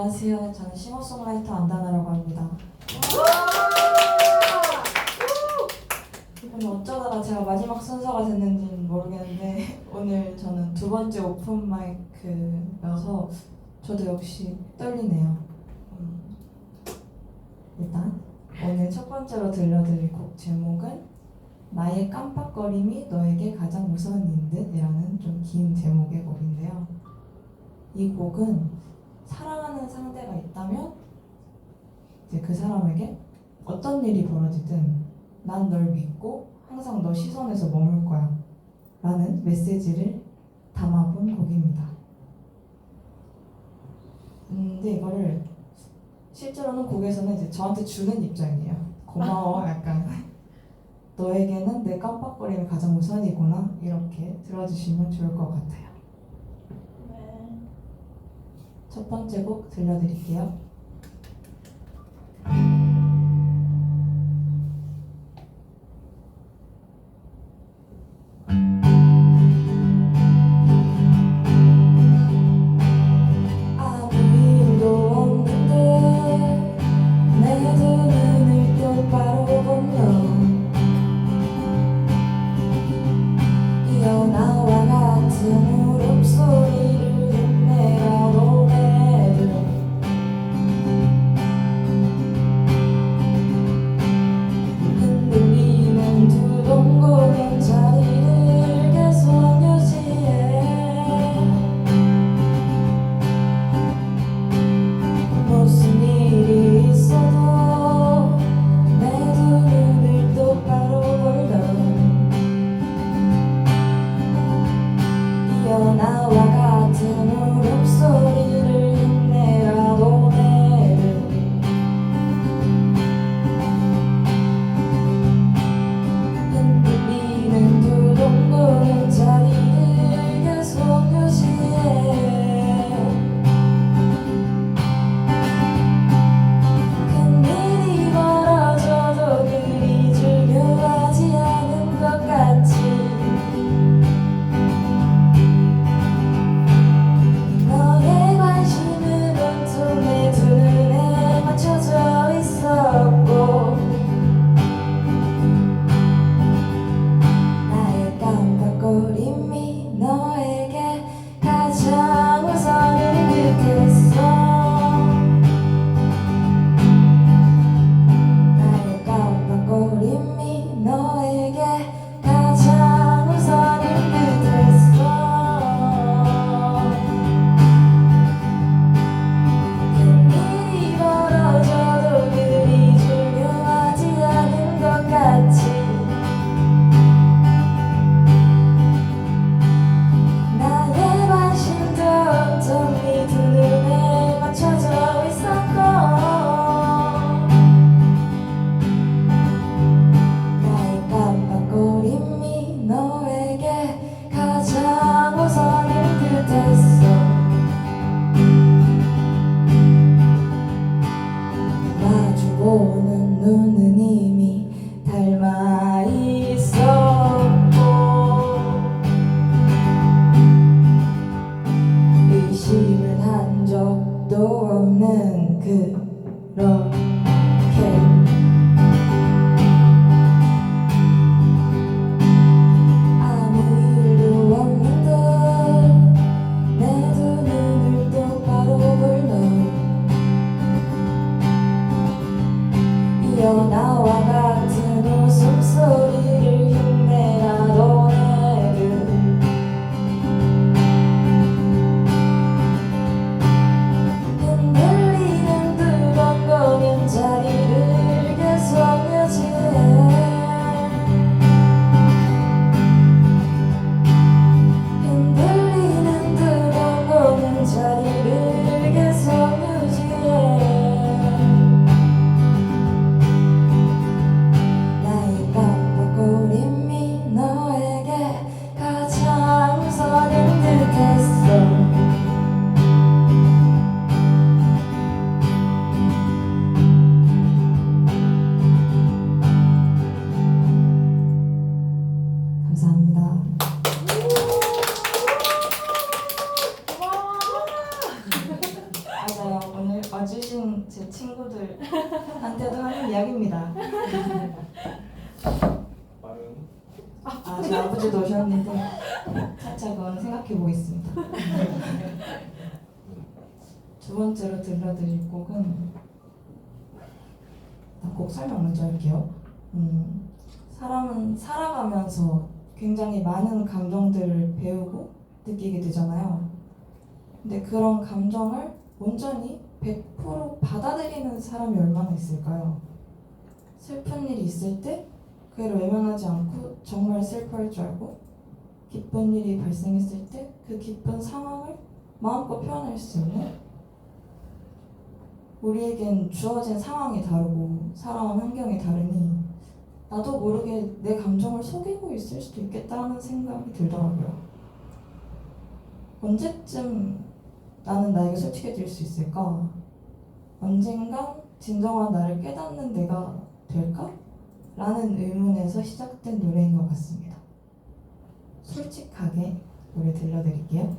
안녕하세요. 저는 싱어송라이터 안다나라고 합니다. 오늘 어쩌다가 제가 마지막 순서가 됐는지는 모르겠는데 오늘 저는 두 번째 오픈 마이크여서 저도 역시 떨리네요. 음, 일단 오늘 첫 번째로 들려드릴 곡 제목은 나의 깜빡거림이 너에게 가장 우선인 듯이라는 좀 긴 제목의 곡인데요. 이 곡은 사랑하는 상대가 있다면 이제 그 사람에게 어떤 일이 벌어지든 난 널 믿고 항상 너 시선에서 머물 거야 라는 메시지를 담아본 곡입니다. 음, 근데 이거를 실제로는 곡에서는 이제 저한테 주는 입장이에요. 고마워 약간 너에게는 내 깜빡거림이 가장 우선이구나 이렇게 들어주시면 좋을 것 같아요. 네. 첫 번째 곡 들려드릴게요. 두 번째로 들려드릴 곡은 일단 곡 설명 먼저 할게요. 음, 사람은 살아가면서 굉장히 많은 감정들을 배우고 느끼게 되잖아요. 근데 그런 감정을 온전히 100% 받아들이는 사람이 얼마나 있을까요? 슬픈 일이 있을 때 그를 외면하지 않고 정말 슬퍼할 줄 알고 기쁜 일이 발생했을 때 그 기쁜 상황을 마음껏 표현할 수 있는 우리에겐 주어진 상황이 다르고 살아온 환경이 다르니 나도 모르게 내 감정을 속이고 있을 수도 있겠다는 생각이 들더라고요. 언제쯤 나는 나에게 솔직해질 수 있을까? 언젠간 진정한 나를 깨닫는 내가 될까? 라는 의문에서 시작된 노래인 것 같습니다. 솔직하게 노래 들려드릴게요.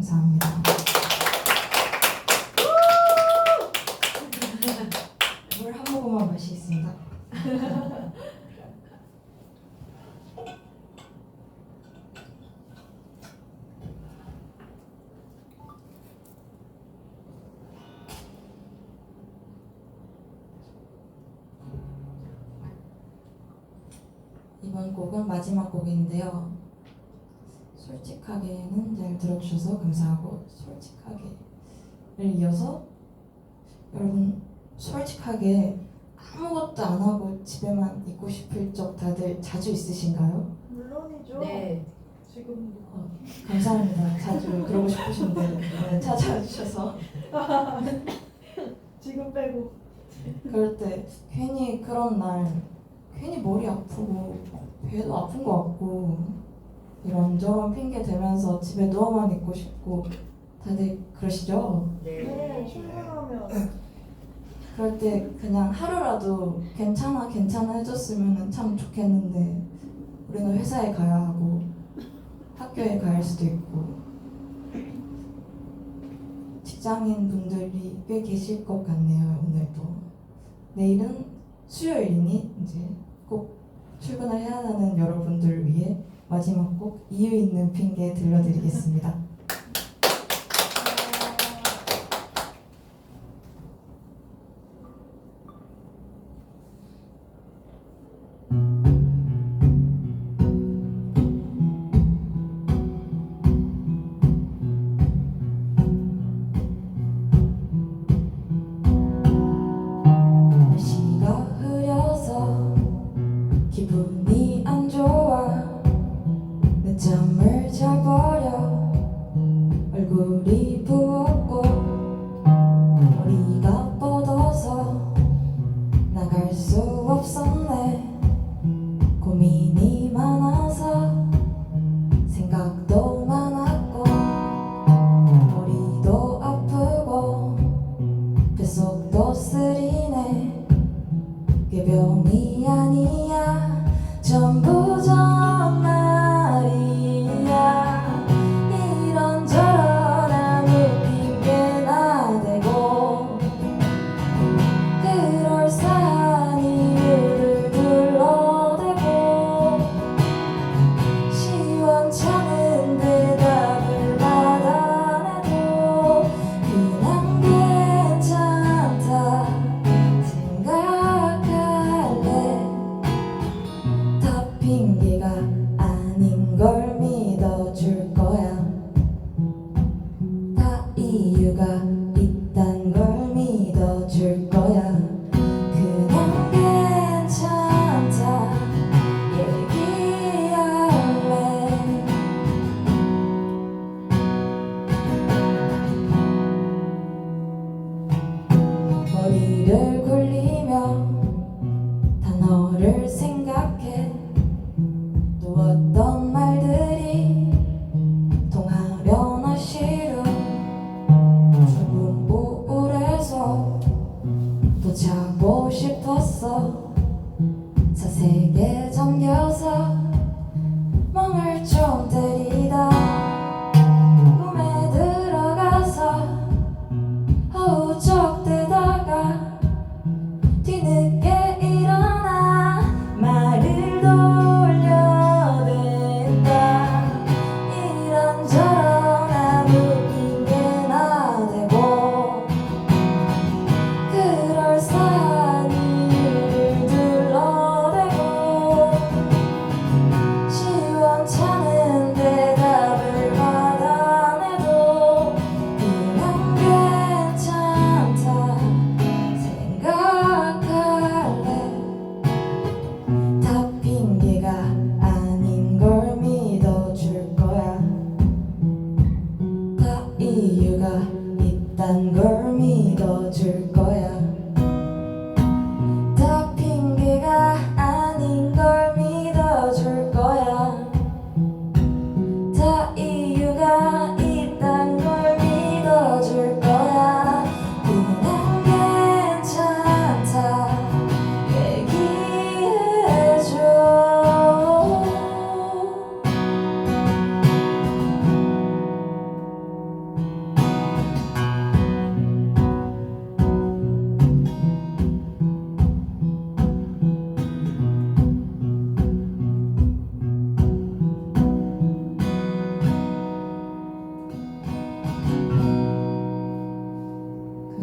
감사합니다. 물 한 모금만 마시겠습니다. 이번 곡은 마지막 곡인데요. 솔직하게는 잘 들어주셔서 감사하고 솔직하게를 이어서 여러분 솔직하게 아무것도 안 하고 집에만 있고 싶을 적 다들 자주 있으신가요? 물론이죠. 네. 지금 감사합니다. 자주 그러고 싶으신데 오늘 찾아와 주셔서 지금 빼고 그럴 때 괜히 그런 날 괜히 머리 아프고 배도 아픈 것 같고 이런저런 핑계 대면서 집에 누워만 있고 싶고 다들 그러시죠? 네 네. 출근하면 그럴 때 그냥 하루라도 괜찮아 괜찮아 해줬으면 참 좋겠는데 우리는 회사에 가야 하고 학교에 가야 할 수도 있고 직장인 분들이 꽤 계실 것 같네요 오늘도 내일은 수요일이니 이제 꼭 출근을 해야 하는 여러분들을 위해 마지막 곡 이유 있는 핑계 들려드리겠습니다.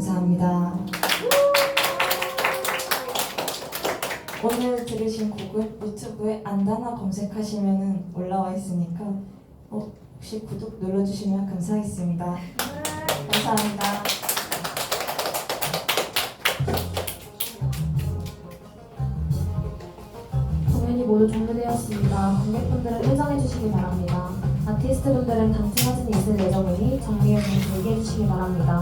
감사합니다. 오늘 들으신 곡은 유튜브에 안다나 검색하시면 올라와 있으니까 어, 혹시 구독 눌러주시면 감사하겠습니다. 감사합니다. 공연이 모두 종료되었습니다. 관객분들은 퇴장해 주시기 바랍니다. 아티스트분들은 당첨 사진이 있을 예정이니 정리해 주시기 바랍니다.